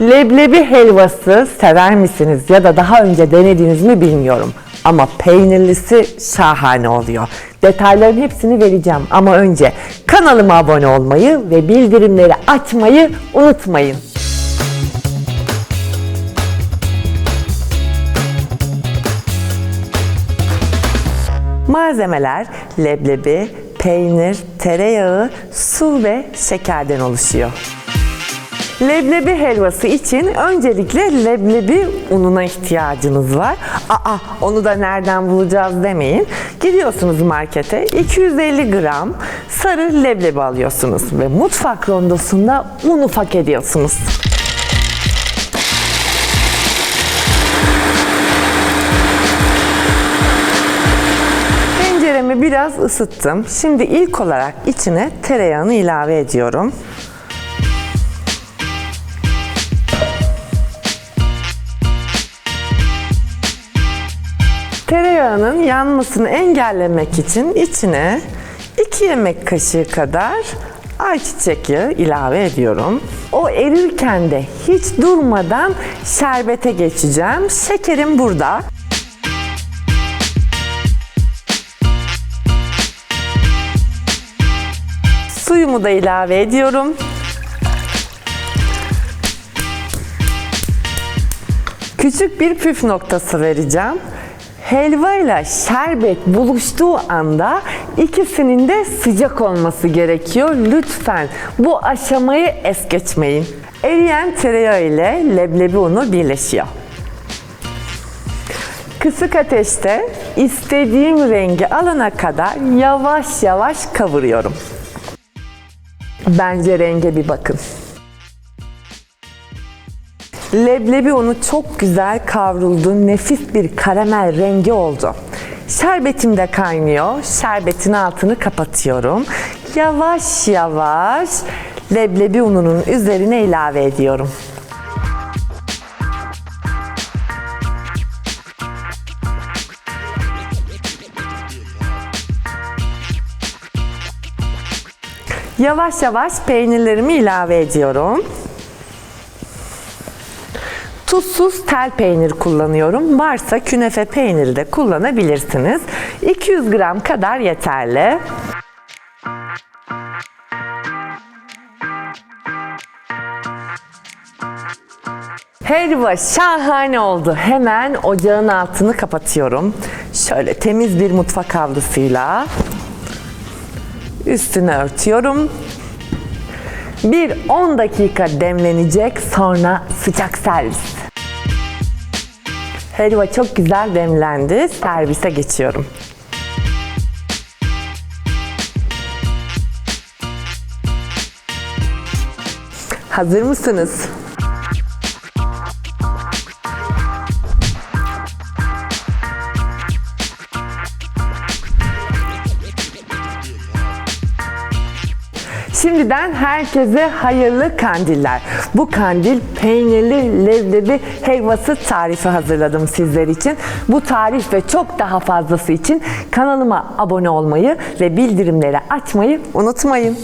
Leblebi helvası sever misiniz ya da daha önce denediniz mi bilmiyorum. Ama peynirlisi şahane oluyor. Detayların hepsini vereceğim ama önce kanalıma abone olmayı ve bildirimleri açmayı unutmayın. Malzemeler leblebi, peynir, tereyağı, su ve şekerden oluşuyor. Leblebi helvası için öncelikle leblebi ununa ihtiyacınız var. Aa onu da nereden bulacağız demeyin. Gidiyorsunuz markete 250 gram sarı leblebi alıyorsunuz ve mutfak rondosunda un ufak ediyorsunuz. Tenceremi biraz ısıttım. Şimdi ilk olarak içine tereyağını ilave ediyorum. Tereyağının yanmasını engellemek için içine 2 yemek kaşığı kadar ayçiçek yağı ilave ediyorum. O erirken de hiç durmadan şerbete geçeceğim. Şekerim burada. Suyumu da ilave ediyorum. Küçük bir püf noktası vereceğim. Helva ile şerbet buluştuğu anda ikisinin de sıcak olması gerekiyor. Lütfen bu aşamayı es geçmeyin. Eriyen tereyağı ile leblebi unu birleşiyor. Kısık ateşte istediğim rengi alana kadar yavaş yavaş kavuruyorum. Bence renge bir bakın. Leblebi unu çok güzel kavruldu. Nefis bir karamel rengi oldu. Şerbetim de kaynıyor. Şerbetin altını kapatıyorum. Yavaş yavaş leblebi ununun üzerine ilave ediyorum. Yavaş yavaş peynirlerimi ilave ediyorum. Tuzsuz tel peynir kullanıyorum. Varsa künefe peyniri de kullanabilirsiniz. 200 gram kadar yeterli. Helva şahane oldu. Hemen ocağın altını kapatıyorum. Şöyle temiz bir mutfak havlusuyla üstünü örtüyorum. Bir 10 dakika demlenecek sonra sıcak servis. Helva çok güzel demlendi. Servise geçiyorum. Hazır mısınız? Şimdiden herkese hayırlı kandiller. Bu kandil peynirli leblebi helvası tarifi hazırladım sizler için. Bu tarif ve çok daha fazlası için kanalıma abone olmayı ve bildirimleri açmayı unutmayın.